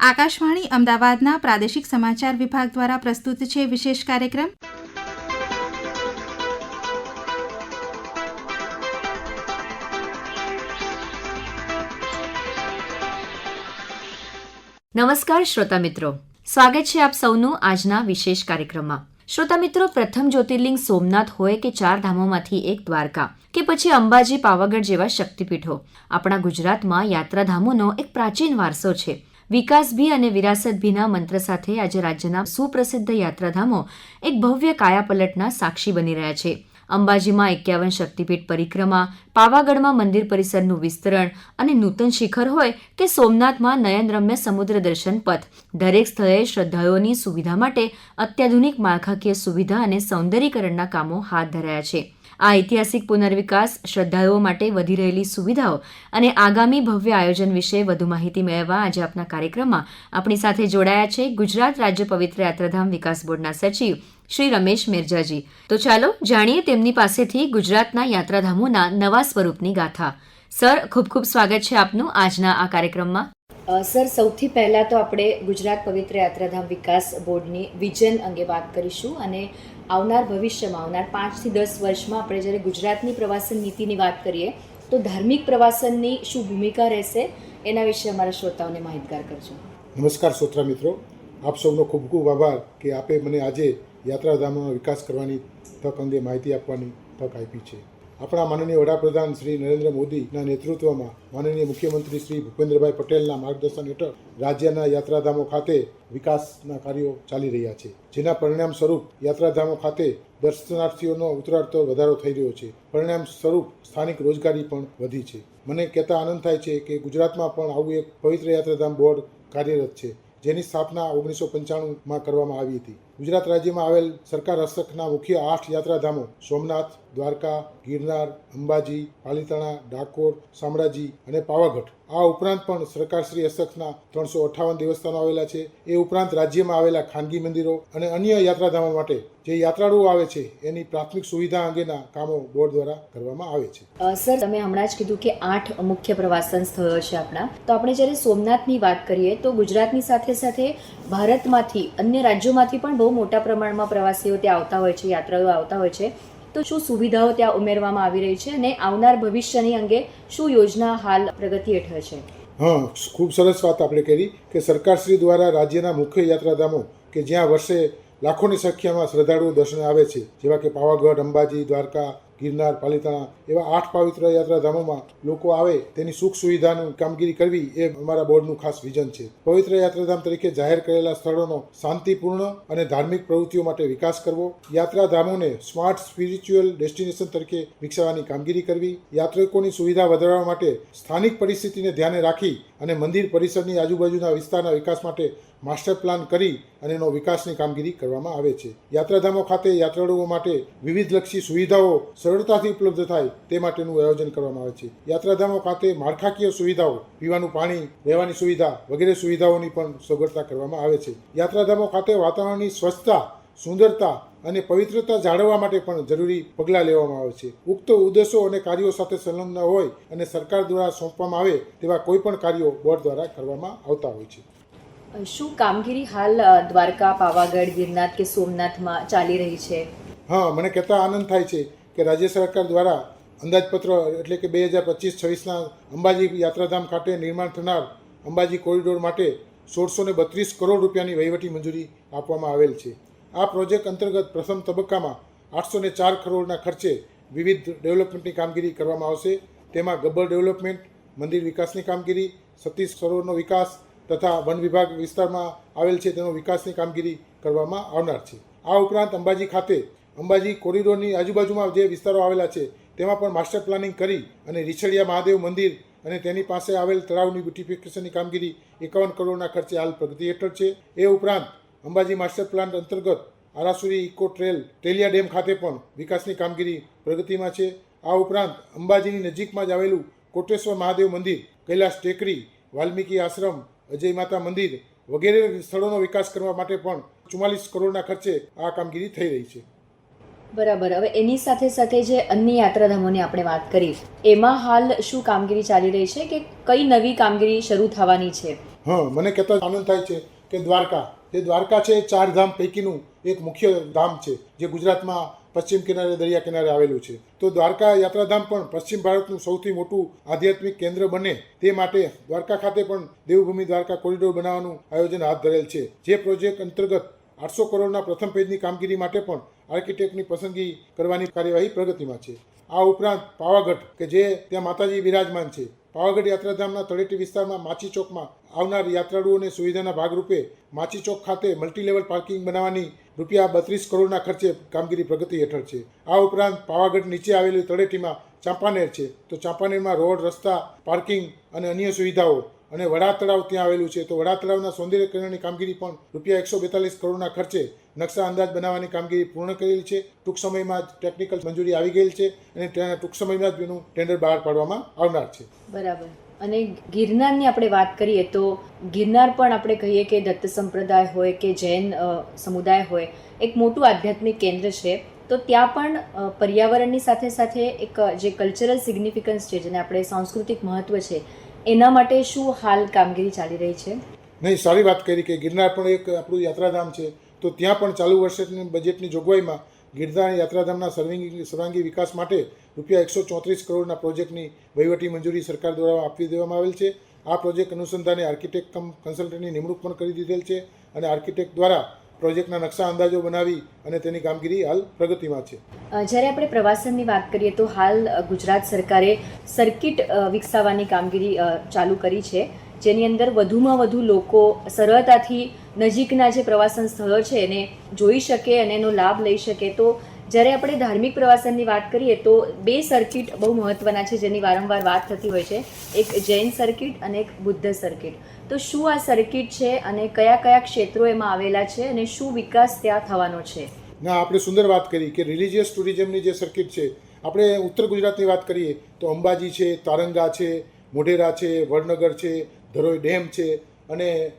આકાશવાણી અમદાવાદના પ્રાદેશિક સમાચાર વિભાગ દ્વારા પ્રસ્તુત છે વિશેષ કાર્યક્રમ. નમસ્કાર શ્રોતા મિત્રો. સ્વાગત છે આપ સૌનું આજના વિશેષ કાર્યક્રમમાં. શ્રોતા મિત્રો, પ્રથમ જ્યોતિર્લિંગ સોમનાથ હોય કે ચાર ધામોમાંથી એક દ્વારકા કે પછી અંબાજી, પાવાગઢ જેવા શક્તિપીઠો. આપણા ગુજરાતમાં યાત્રાધામોનો એક પ્રાચીન વારસો છે. વિકાસ ભી અને વિરાસત ભીના મંત્ર સાથે આજે રાજ્યના સુપ્રસિદ્ધ યાત્રાધામો એક ભવ્ય કાયાપલટના સાક્ષી બની રહ્યા છે. અંબાજીમાં એકાવન શક્તિપીઠ પરિક્રમા, પાવાગઢમાં મંદિર પરિસરનું વિસ્તરણ અને નૂતન શિખર હોય કે સોમનાથમાં નયનરમ્ય સમુદ્ર દર્શન પથ, દરેક સ્થળે શ્રદ્ધાળુઓની સુવિધા માટે અત્યાધુનિક માળખાકીય સુવિધા અને સૌંદર્યીકરણના કામો હાથ ધરાયા છે. આ ઐતિહાસિક પુનર્વિકાસ શ્રદ્ધાળુઓ માટે વધી રહેલી સુવિધાઓ અને આગામી ભવ્ય આયોજન વિશે વધુ માહિતી મેળવવા આજે આપના કાર્યક્રમમાં આપણી સાથે જોડાયા છે ગુજરાત રાજ્ય પવિત્ર યાત્રાધામ વિકાસ બોર્ડના સચિવ શ્રી રમેશ મિર્જાજી. તો ચાલો જાણીએ તેમની પાસેથી ગુજરાતના યાત્રાધામોના નવા સ્વરૂપની ગાથા. સર, ખૂબ ખૂબ સ્વાગત છે આપનું આજના આ કાર્યક્રમમાં. સર, સૌથી પહેલાં તો આપણે ગુજરાત પવિત્ર યાત્રાધામ વિકાસ બોર્ડની વિઝન અંગે વાત કરીશું અને આવનાર ભવિષ્યમાં, આવનાર પાંચથી દસ વર્ષમાં આપણે જ્યારે ગુજરાતની પ્રવાસન નીતિની વાત કરીએ, તો ધાર્મિક પ્રવાસનની શું ભૂમિકા રહેશે, એના વિશે અમારા શ્રોતાઓને માહિતગાર કરજો. નમસ્કાર શ્રોતા મિત્રો. આપ સૌનો ખૂબ ખૂબ આભાર કે આપે મને આજે યાત્રાધામોનો વિકાસ કરવાની તક અંગે માહિતી આપવાની તક આપી છે. આપણા માનનીય વડાપ્રધાન શ્રી નરેન્દ્ર મોદીના નેતૃત્વમાં માનનીય મુખ્યમંત્રી શ્રી ભૂપેન્દ્રભાઈ પટેલના માર્ગદર્શન હેઠળ રાજ્યના યાત્રાધામો ખાતે વિકાસના કાર્યો ચાલી રહ્યા છે, જેના પરિણામ સ્વરૂપ યાત્રાધામો ખાતે દર્શનાર્થીઓનો ઉતરાડતો વધારો થઈ રહ્યો છે. પરિણામ સ્વરૂપ સ્થાનિક રોજગારી પણ વધી છે. મને કહેતા આનંદ થાય છે કે ગુજરાતમાં પણ આવું એક પવિત્ર યાત્રાધામ બોર્ડ કાર્યરત છે, જેની સ્થાપના ઓગણીસો પંચાણુંમાં કરવામાં આવી હતી. ગુજરાત રાજ્યમાં આવેલ સરકાર હસ્તકના મુખ્ય આઠ યાત્રાધામો સોમનાથ દ્વારકા, ગિરનાર, અંબાજી, પાલીતાણા, ડાકોર, શામળાજી અને પાવાગઢ. આ ઉપરાંત પણ સરકારશ્રી હસ્તકના ત્રણસો અઠ્ઠાવન દેવસ્થાનો આવેલા છે. એ ઉપરાંત રાજ્યમાં આવેલા ખાનગી મંદિરો અને અન્ય યાત્રાધામો માટે જે યાત્રાળુઓ આવે છે, એની પ્રાથમિક સુવિધા અંગેના કામો બોર્ડ દ્વારા કરવામાં આવે છે. સર, તમે હમણાં જ કીધું કે આઠ મુખ્ય પ્રવાસન સ્થળો છે આપણા. તો આપણે જ્યારે સોમનાથની વાત કરીએ, તો ગુજરાતની સાથે સાથે ભારતમાંથી અન્ય રાજ્યોમાંથી પણ બહુ મોટા પ્રમાણમાં પ્રવાસીઓ ત્યાં આવતા હોય છે, યાત્રાળુઓ આવતા હોય છે. તો શું સુવિધાઓ ત્યાં ઉમેરવામાં આવી રહી છે અને આવનાર ભવિષ્યની અંગે શું યોજના હાલ પ્રગતિ હેઠળ છે? હા, ખૂબ સરસ વાત આપણે કરી કે સરકારશ્રી દ્વારા રાજ્યના મુખ્ય યાત્રાધામો કે જ્યાં વર્ષે લાખોની સંખ્યામાં શ્રદ્ધાળુઓ દર્શને આવે છે, જેવા કે પાવાગઢ, અંબાજી, દ્વારકા ગિરનાર પાલિતાણા એવા આઠ પવિત્ર યાત્રાધામોમાં લોકો આવે, તેની સુખ સુવિધાની કામગીરી કરવી એ અમારા બોર્ડનું ખાસ વિઝન છે. પવિત્ર યાત્રાધામ તરીકે જાહેર કરેલા સ્થળોનો શાંતિપૂર્ણ અને ધાર્મિક પ્રવૃત્તિઓ માટે વિકાસ કરવો, યાત્રાધામોને સ્માર્ટ સ્પિરિચ્યુઅલ ડેસ્ટિનેશન તરીકે વિકસાવવાની કામગીરી કરવી, યાત્રિકોની સુવિધા વધારવા માટે સ્થાનિક પરિસ્થિતિને ધ્યાને રાખી અને મંદિર પરિસરની આજુબાજુના વિસ્તારના વિકાસ માટે માસ્ટર પ્લાન કરી અને એનો વિકાસની કામગીરી કરવામાં આવે છે. યાત્રાધામો ખાતે યાત્રાળુઓ માટે વિવિધલક્ષી સુવિધાઓ સરળતાથી ઉપલબ્ધ થાય તે માટેનું આયોજન કરવામાં આવે છે. યાત્રાધામો ખાતે માળખાકીય સુવિધાઓ, પીવાનું પાણી, રહેવાની સુવિધા વગેરે સુવિધાઓની પણ સગવડતા કરવામાં આવે છે. યાત્રાધામો ખાતે વાતાવરણની સ્વચ્છતા, સુંદરતા અને પવિત્રતા જાળવવા માટે પણ જરૂરી પગલાં લેવામાં આવે છે. ઉક્ત ઉદ્દેશો અને કાર્યો સાથે સંલગ્ન હોય અને સરકાર દ્વારા સોંપવામાં આવે તેવા કોઈ પણ કાર્યો બોર્ડ દ્વારા કરવામાં આવતા હોય છે. શું કામગીરી હાલ દ્વારકા, પાવાગઢ ગિરનાથ કે સોમનાથમાં ચાલી રહી છે? હા, મને કહેતા આનંદ થાય છે કે રાજ્ય સરકાર દ્વારા અંદાજપત્ર એટલે કે બે હજાર પચીસ છવ્વીસના અંબાજી યાત્રાધામ ખાતે નિર્માણ થનાર અંબાજી કોરિડોર માટે સોળસો ને બત્રીસ કરોડ રૂપિયાની વહીવટી મંજૂરી આપવામાં આવેલ છે. આ પ્રોજેક્ટ અંતર્ગત પ્રથમ તબક્કામાં આઠસો ને ચાર કરોડના ખર્ચે વિવિધ ડેવલપમેન્ટની કામગીરી કરવામાં આવશે. તેમાં ગબ્બર ડેવલપમેન્ટ, મંદિર વિકાસની કામગીરી, સતીશ સરોવરનો વિકાસ તથા વન વિભાગ વિસ્તારમાં આવેલ છે તેનો વિકાસની કામગીરી કરવામાં આવનાર છે. આ ઉપરાંત અંબાજી ખાતે, અંબાજી કોરિડોરની આજુબાજુમાં જે વિસ્તારો આવેલા છે, તેમાં પણ માસ્ટર પ્લાનિંગ કરી અને રીછડિયા મહાદેવ મંદિર અને તેની પાસે આવેલ તળાવની બ્યુટિફિકેશનની કામગીરી એકાવન કરોડના ખર્ચે હાલ પ્રગતિ હેઠળ છે. એ ઉપરાંત અંબાજી માસ્ટર પ્લાન અંતર્ગત Arasuri eco trail Teliya dam ખાતે પણ વિકાસની કામગીરી પ્રગતિમાં છે. આ ઉપરાંત અંબાજીની નજીકમાં જ આવેલું કોટેશ્વર મહાદેવ મંદિર કૈલાસ ટેકરી, વાલ્મીકી આશ્રમ અજય માતા મંદિર વગેરે સ્થળોનો વિકાસ કરવા માટે પણ ચુમ્માલીસ કરોડના ખર્ચે આ કામગીરી થઈ રહી છે. બરાબર. હવે એની સાથે સાથે જે અન્ય યાત્રાધામોની આપણે વાત કરી એમાં હાલ શું કામગીરી ચાલી રહી છે કે કઈ નવી કામગીરી શરૂ થવાની છે? હા મને કહેતા આનંદ થાય છે કે દ્વારકા. જે દ્વારકા છે ચાર ધામ પૈકીનું એક મુખ્ય ધામ છે જે ગુજરાતમાં પશ્ચિમ કિનારે, દરિયા કિનારે આવેલું છે. તો દ્વારકા યાત્રાધામ પણ પશ્ચિમ ભારતનું સૌથી મોટું આધ્યાત્મિક કેન્દ્ર બને તે માટે દ્વારકા ખાતે પણ દેવભૂમિ દ્વારકા કોરિડોર બનાવવાનું આયોજન હાથ ધરેલ છે. જે પ્રોજેક્ટ અંતર્ગત આઠસો કરોડના પ્રથમ પેજની કામગીરી માટે પણ આર્કિટેક્ટની પસંદગી કરવાની કાર્યવાહી પ્રગતિમાં છે. આ ઉપરાંત પાવાગઢ, કે જે ત્યાં માતાજી બિરાજમાન છે. પાવાગઢ યાત્રાધામના તળેટી વિસ્તારમાં માછી ચોકમાં આવનાર યાત્રાળુઓને સુવિધાના ભાગરૂપે માછી ચોક ખાતે મલ્ટીલેવલ પાર્કિંગ બનાવવાની રૂપિયા બત્રીસ કરોડના ખર્ચે કામગીરી પ્રગતિ હેઠળ છે. આ ઉપરાંત પાવાગઢ નીચે આવેલી તળેટીમાં ચાંપાનેર છે. તો ચાંપાનેરમાં રોડ, રસ્તા, પાર્કિંગ અને અન્ય સુવિધાઓ અને વડા તળાવ ત્યાં આવેલું છે. તો વડા તળાવના સૌંદર્યકરણની કામગીરી પણ રૂપિયા એકસો બેતાલીસ કરોડના ખર્ચે નકશા અંદાજ બનાવવાની કામગીરી પૂર્ણ કરેલી છે. ટૂંક સમયમાં જ ટેકનિકલ મંજૂરી આવી ગયેલ છે અને ટૂંક સમયમાં જ એનું ટેન્ડર બહાર પાડવામાં આવનાર છે. બરાબર. અને ગિરનારની આપણે વાત કરીએ તો ગિરનાર પણ આપણે કહીએ કે દત્ત સંપ્રદાય હોય કે જૈન સમુદાય હોય, એક મોટું આધ્યાત્મિક કેન્દ્ર છે. તો ત્યાં પણ પર્યાવરણની સાથે સાથે એક, જે કલ્ચરલ સિગ્નિફિકન્સ છે, જેને આપણે સાંસ્કૃતિક મહત્વ છે, એના માટે શું હાલ કામગીરી ચાલી રહી છે? નહીં, સારી વાત કરી કે ગિરનાર પણ એક આપણું યાત્રાધામ છે. તો ત્યાં પણ ચાલુ વર્ષની બજેટની જોગવાઈમાં ગિરનાર યાત્રાધામના સર્વિંગી સર્વાંગી વિકાસ માટે રૂપિયા એકસો ચોત્રીસ કરોડના પ્રોજેક્ટની વહીવટી મંજૂરી સરકાર દ્વારા આપી દેવામાં આવેલ છે. આ પ્રોજેક્ટ અનુસંધાને આર્કિટેક્ટ કમ કન્સલ્ટન્ટની નિમણૂક પણ કરી દીધેલ છે અને આર્કિટેક્ટ દ્વારા પ્રોજેક્ટના નકશા અંદાજો બનાવી અને તેની કામગીરી હાલ પ્રગતિમાં છે. જ્યારે આપણે પ્રવાસનની વાત કરીએ તો હાલ ગુજરાત સરકારે સર્કિટ વિકસાવવાની કામગીરી ચાલુ કરી છે. જેની અંદર વધુમાં વધુ લોકો સરળતાથી નજીકના જે પ્રવાસન સ્થળો છે એને જોઈ શકે અને એનો લાભ લઈ શકે. તો જ્યારે આપણે ધાર્મિક પ્રવાસનની વાત કરીએ તો બે સર્કિટ બહુ મહત્ત્વના છે જેની વારંવાર વાત થતી હોય છે. એક જૈન સર્કિટ અને એક બુદ્ધ સર્કિટ તો શું આ સર્કિટ છે અને કયા કયા ક્ષેત્રો એમાં આવેલા છે અને શું વિકાસ ત્યાં થવાનો છે? ના, આપણે સુંદર વાત કરી કે રિલિજિયસ ટુરિઝમની જે સર્કિટ છે, આપણે ઉત્તર ગુજરાતની વાત કરીએ તો અંબાજી છે, તારંગા છે, મોઢેરા છે, વડનગર છે ધરોઈ ડેમ છે અને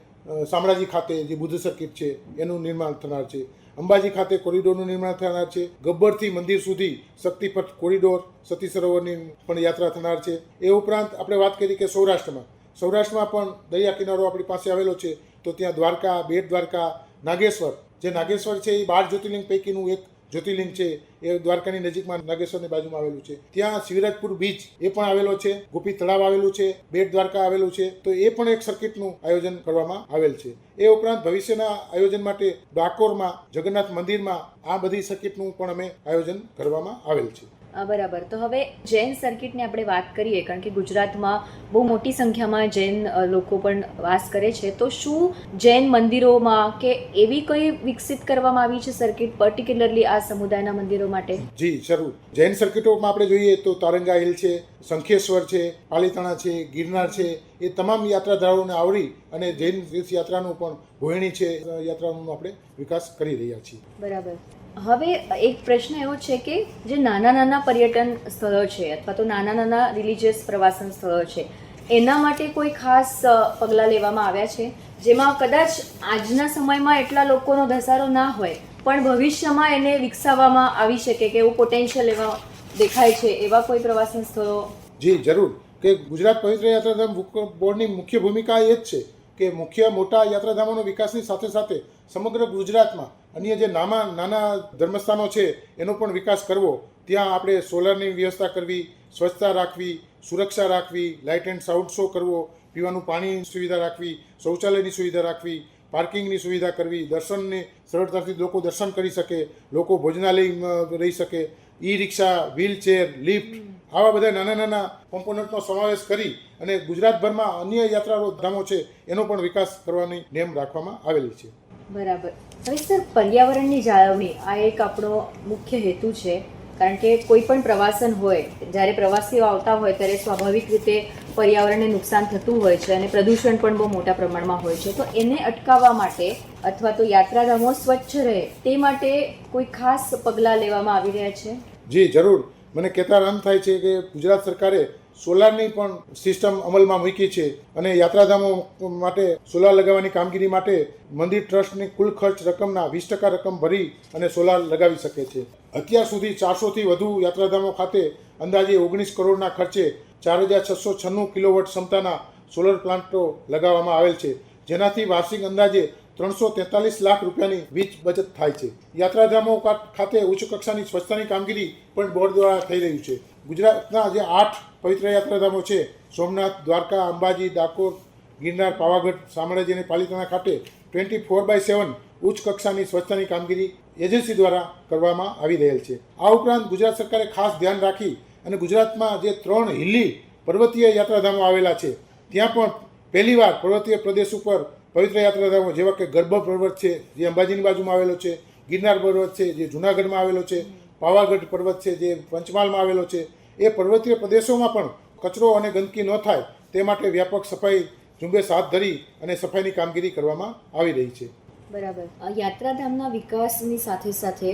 શામળાજી ખાતે જે બુદ્ધ સર્કિટ છે, એનું નિર્માણ થનાર છે. અંબાજી ખાતે કોરિડોરનું નિર્માણ થનાર છે. ગબ્બરથી મંદિર સુધી શક્તિપથ કોરિડોર, સતી સરોવરની પણ યાત્રા થનાર છે. એ ઉપરાંત આપણે વાત કરી કે સૌરાષ્ટ્રમાં. સૌરાષ્ટ્રમાં પણ દરિયા કિનારો આપણી પાસે આવેલો છે. તો ત્યાં દ્વારકા, બેટ દ્વારકા, નાગેશ્વર. જે નાગેશ્વર છે એ બાર જ્યોતિર્લિંગ પૈકીનું એક જ્યોતિર્લિંગ છે, એ દ્વારકાની નજીકમાં નાગેશ્વરની બાજુમાં આવેલું છે. ત્યાં શિવરાજપુર બીચ એ પણ આવેલો છે, ગોપી તળાવ આવેલું છે, બેટ દ્વારકા આવેલું છે, તો એ પણ એક સર્કિટનું આયોજન કરવામાં આવેલ છે. એ ઉપરાંત ભવિષ્યના આયોજન માટે ડાકોરમાં, જગન્નાથ મંદિરમાં આ બધી સર્કિટનું પણ અમે આયોજન કરવામાં આવેલ છે. બરાબર. તો હવે જૈન સર્કિટની આપણે વાત કરીએ કારણ કે ગુજરાતમાં બહુ મોટી સંખ્યામાં જૈન લોકો પણ વાસ કરે છે. તો શું જૈન મંદિરોમાં કે એવી કઈ વિકસિત કરવામાં આવી છે સર્કિટ પર્ટિક્યુલરલી આ સમુદાયના મંદિરો માટે? જી જરૂર. જૈન સર્કિટોમાં આપણે જોઈએ તો તારંગા હિલ છે શંખેશ્વર છે પાલીતાણા છે ગિરનાર છે એ તમામ યાત્રાધારોને આવરી અને જૈન તીર્થયાત્રાનું પણ ભોયણી છે યાત્રાનો આપણે વિકાસ કરી રહ્યા છીએ. બરાબર. હવે એક પ્રશ્ન એવો છે કે જે નાના નાના પર્યટન સ્થળો છે અથવા તો નાના નાના રિલિજિયસ પ્રવાસન સ્થળો છે, એના માટે કોઈ ખાસ પગલાં લેવામાં આવ્યા છે? જેમાં કદાચ આજના સમયમાં એટલા લોકોનો ધસારો ના હોય, પણ ભવિષ્યમાં એને વિકસાવવામાં આવી શકે કે એવું પોટેન્શિયલ એવા દેખાય છે એવા કોઈ પ્રવાસન સ્થળો? જી, જરૂર. કે ગુજરાત પવિત્ર યાત્રાધામ બોર્ડની મુખ્ય ભૂમિકા એ જ છે કે મુખ્ય મોટા યાત્રાધામોનો વિકાસની સાથે સાથે સમગ્ર ગુજરાતમાં અન્ય જે નાના નાના ધર્મસ્થાનો છે, એનો પણ વિકાસ કરવો. ત્યાં આપણે સોલરની વ્યવસ્થા કરવી, સ્વચ્છતા રાખવી, સુરક્ષા રાખવી, લાઇટ એન્ડ સાઉન્ડ શો કરવો, પીવાનું પાણીની સુવિધા રાખવી, શૌચાલયની સુવિધા રાખવી, પાર્કિંગની સુવિધા કરવી, દર્શનને સરળતાથી લોકો દર્શન કરી શકે, લોકો ભોજનાલયમાં રહી શકે ઈ રિક્ષા વ્હીલચેર, લિફ્ટ, આવા બધા નાના નાના કોમ્પોનન્ટનો સમાવેશ કરી અને ગુજરાતભરમાં અન્ય યાત્રાળુ ધામો છે, એનો પણ વિકાસ કરવાની નેમ રાખવામાં આવેલી છે. બરાબર. હવે સર, પર્યાવરણની જાળવણી આ એક આપણો મુખ્ય હેતુ છે. કારણ કે કોઈ પણ પ્રવાસન હોય, જ્યારે પ્રવાસીઓ આવતા હોય, ત્યારે સ્વાભાવિક રીતે પર્યાવરણને નુકસાન થતું હોય છે અને પ્રદૂષણ પણ બહુ મોટા પ્રમાણમાં હોય છે. તો એને અટકાવવા માટે અથવા તો યાત્રાધામો સ્વચ્છ રહે, તે માટે કોઈ ખાસ પગલાં લેવામાં આવી રહ્યા છે? જી, જરૂર. મને કહેતા આનંદ થાય છે કે ગુજરાત સરકારે સોલારની પણ સિસ્ટમ અમલમાં મૂકી છે અને યાત્રાધામો માટે સોલાર લગાવવાની કામગીરી માટે મંદિર ટ્રસ્ટની કુલ ખર્ચ રકમના વીસ ટકા રકમ ભરી અને સોલાર લગાવી શકે છે. અત્યાર સુધી ચારસોથી વધુ યાત્રાધામો ખાતે અંદાજે ઓગણીસ કરોડના ખર્ચે ચાર હજાર છસો છન્નું કિલોવોટ ક્ષમતાના સોલર પ્લાન્ટો લગાવવામાં આવેલ છે, જેનાથી વાર્ષિક અંદાજે ત્રણસો તેતાલીસ લાખ રૂપિયાની વીજ બચત થાય છે. યાત્રાધામો ખાતે ઉચ્ચ કક્ષાની સ્વચ્છતાની કામગીરી પણ બોર્ડ દ્વારા થઈ રહ્યું છે. ગુજરાતના જે આઠ પવિત્ર યાત્રાધામો છે, સોમનાથ, દ્વારકા, અંબાજી, ડાકોર, ગિરનાર, પાવાગઢ શામળાજી અને પાલિતાણા ખાતે ટ્વેન્ટી ફોર બાય સેવન ઉચ્ચ કક્ષાની સ્વચ્છતાની કામગીરી એજન્સી દ્વારા કરવામાં આવી રહેલ છે. આ ઉપરાંત ગુજરાત સરકારે ખાસ ધ્યાન રાખી અને ગુજરાતમાં જે ત્રણ હિલ્લી પર્વતીય યાત્રાધામો આવેલા છે, ત્યાં પણ પહેલીવાર પર્વતીય પ્રદેશ ઉપર પવિત્ર યાત્રાધામો જેવા કે ગર્ભ પર્વત છે, જે અંબાજીની બાજુમાં આવેલો છે, ગિરનાર પર્વત છે, જે જુનાગઢમાં આવેલો છે, પાવાગઢ પર્વત છે, જે પંચમહાલમાં આવેલો છે એ પર્વતીય પ્રદેશોમાં પણ કચરો અને ગંદકી ન થાય તે માટે વ્યાપક સફાઈ ઝુંબેશ હાથ ધરી અને સફાઈની કામગીરી કરવામાં આવી રહી છે. બરાબર. યાત્રાધામના વિકાસની સાથે સાથે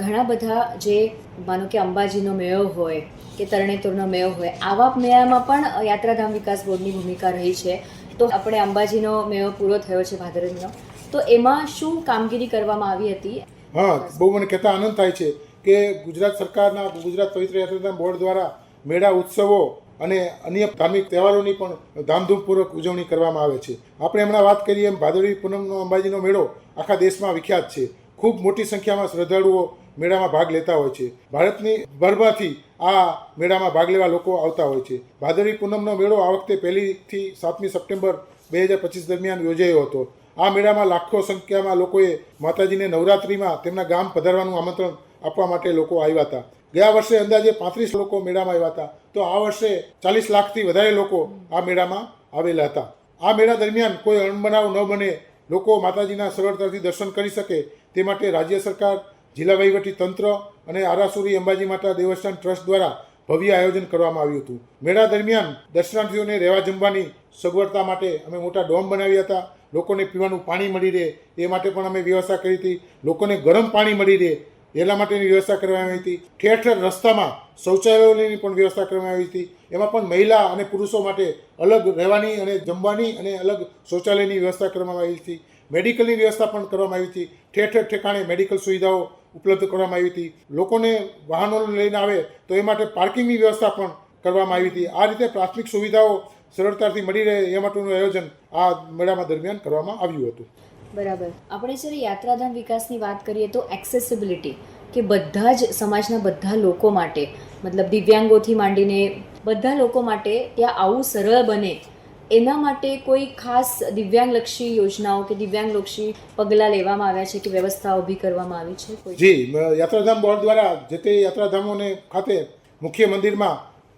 ઘણા બધા જે માનો કે અંબાજીનો મેળો હોય કે તરણેતરનો મેળો હોય આવા મેળામાં પણ યાત્રાધામ વિકાસ બોર્ડની ભૂમિકા રહી છે. તો આપણે અંબાજીનો મેળો પૂરો થયો છે ભાદરવીનો. તો એમાં શું કામગીરી કરવામાં આવી હતી? હા બહુ મને કહેતા આનંદ થાય છે કે ગુજરાત સરકારના, ગુજરાત પવિત્ર યાત્રાધામ બોર્ડ દ્વારા મેળા, ઉત્સવો અને અન્ય ધાર્મિક તહેવારોની પણ ધામધૂમપૂર્વક ઉજવણી કરવામાં આવે છે. આપણે હમણાં વાત કરીએ એમ ભાદરવી પૂનમનો અંબાજીનો મેળો આખા દેશમાં વિખ્યાત છે. ખૂબ મોટી સંખ્યામાં શ્રદ્ધાળુઓ મેળામાં ભાગ લેતા હોય છે. ભારતની ભરમાંથી આ મેળામાં ભાગ લેવા લોકો આવતા હોય છે. ભાદરવી પૂનમનો મેળો આ વખતે પહેલીથી સાતમી સપ્ટેમ્બર બે હજાર પચીસ દરમિયાન યોજાયો હતો. આ મેળામાં લાખો સંખ્યામાં લોકોએ માતાજીને નવરાત્રિમાં તેમના ગામ પધારવાનું આમંત્રણ આપવા માટે લોકો આવ્યા હતા. ગયા વર્ષે અંદાજે પાંત્રીસ લોકો મેળામાં આવ્યા હતા. તો આ વર્ષે ચાલીસ લાખથી વધારે લોકો આ મેળામાં આવેલા હતા. આ મેળા દરમિયાન કોઈ અણબનાવ ન બને, લોકો માતાજીના સરળતાથી દર્શન કરી શકે. તે માટે રાજ્ય સરકાર, જિલ્લા વહીવટી તંત્ર અને આરાસુરી અંબાજી માતા દેવસ્થાન ટ્રસ્ટ દ્વારા ભવ્ય આયોજન કરવામાં આવ્યું હતું. મેળા દરમિયાન દર્શનાર્થીઓને રહેવા જમવાની સગવડતા માટે અમે મોટા ડોમ બનાવ્યા હતા. લોકોને પીવાનું પાણી મળી રહે, એ માટે પણ અમે વ્યવસ્થા કરી હતી. લોકોને ગરમ પાણી મળી રહે એટલા માટેની વ્યવસ્થા કરવામાં આવી હતી. ઠેર ઠેર રસ્તામાં શૌચાલયોની પણ વ્યવસ્થા કરવામાં આવી હતી. એમાં પણ મહિલા અને પુરુષો માટે અલગ રહેવાની અને જમવાની અને અલગ શૌચાલયની વ્યવસ્થા કરવામાં આવી હતી. મેડિકલની વ્યવસ્થા પણ કરવામાં આવી હતી. ઠેર ઠેર ઠેકાણે મેડિકલ સુવિધાઓ ઉપલબ્ધ કરવામાં આવી હતી. લોકોને વાહનો લઈને આવે તો એ માટે પાર્કિંગની વ્યવસ્થા પણ કરવામાં આવી હતી. આ રીતે પ્રાથમિક સુવિધાઓ સરળતાથી મળી રહે એ માટેનું આયોજન આ મેળામાં દરમિયાન કરવામાં આવ્યું હતું. બરાબર. આપણે જ્યારે યાત્રાધામ વિકાસની વાત કરીએ તો એક્સેસિબિલિટી કે બધા જ સમાજના બધા લોકો માટે, મતલબ દિવ્યાંગોથી માંડીને બધા લોકો માટે ત્યાં આવું સરળ બને, એના માટે કોઈ ખાસ દિવ્યાંગલક્ષી યોજનાઓ કે દિવ્યાંગલક્ષી પગલાં લેવામાં આવ્યા છે કે વ્યવસ્થા ઊભી કરવામાં આવી છે જી યાત્રાધામ બોર્ડ દ્વારા જે તે યાત્રાધામોને ખાતે મુખ્ય મંદિરમાં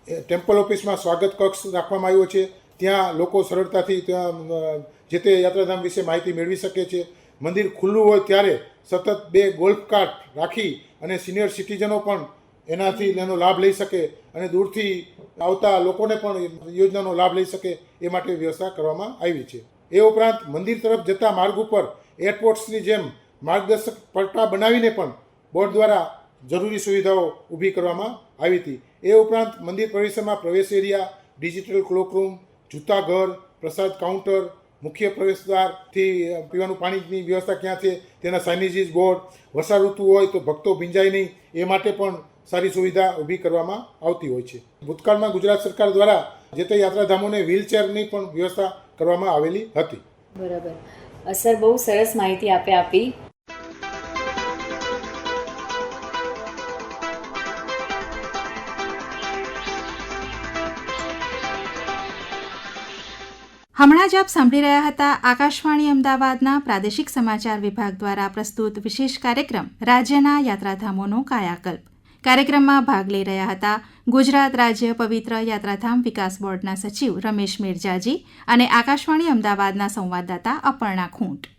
ટેમ્પલ ઓફિસમાં સ્વાગત કક્ષ રાખવામાં આવ્યો છે. ત્યાં લોકો સરળતાથી ત્યાં જે તે યાત્રાધામ વિશે માહિતી મેળવી શકે છે. મંદિર ખુલ્લું હોય ત્યારે સતત બે ગોલ્ફ કાર્ટ રાખી અને સિનિયર સિટીઝનો પણ એનાથી એનો લાભ લઈ શકે અને દૂરથી આવતા લોકોને પણ યોજનાનો લાભ લઈ શકે એ માટે વ્યવસ્થા કરવામાં આવી છે. એ ઉપરાંત મંદિર તરફ જતા માર્ગ ઉપર એરપોર્ટ્સની જેમ માર્ગદર્શક પટ્ટા બનાવીને પણ બોર્ડ દ્વારા જરૂરી સુવિધાઓ ઊભી કરવામાં આવી હતી. એ ઉપરાંત મંદિર પરિસરમાં પ્રવેશ એરિયા ડિજિટલ ક્લોકરૂમ જૂતા ઘર, પ્રસાદ કાઉન્ટર મુખ્ય પ્રવેશદ્વારથી પીવાનું પાણીની વ્યવસ્થા ક્યાં છે, તેના સાઇનેજીસ બોર્ડ વરસાદ ઋતુ હોય તો ભક્તો ભીંજાય નહીં. એ માટે પણ સારી સુવિધા ઊભી કરવામાં આવતી હોય છે. ભૂતકાળમાં ગુજરાત સરકાર દ્વારા જે તે યાત્રાધામોને વ્હીલચેરની પણ વ્યવસ્થા કરવામાં આવેલી હતી. બરાબર. અસર સર બહુ સરસ માહિતી આપે આપી. હમણાં જ આપ સાંભળી રહ્યા હતા આકાશવાણી અમદાવાદના પ્રાદેશિક સમાચાર વિભાગ દ્વારા પ્રસ્તુત વિશેષ કાર્યક્રમ રાજ્યના યાત્રાધામોનો કાયાકલ્પ. કાર્યક્રમમાં ભાગ લઈ રહ્યા હતા ગુજરાત રાજ્ય પવિત્ર યાત્રાધામ વિકાસ બોર્ડના સચિવ રમેશ મિર્જાજી અને આકાશવાણી અમદાવાદના સંવાદદાતા અપર્ણા ખૂંટ.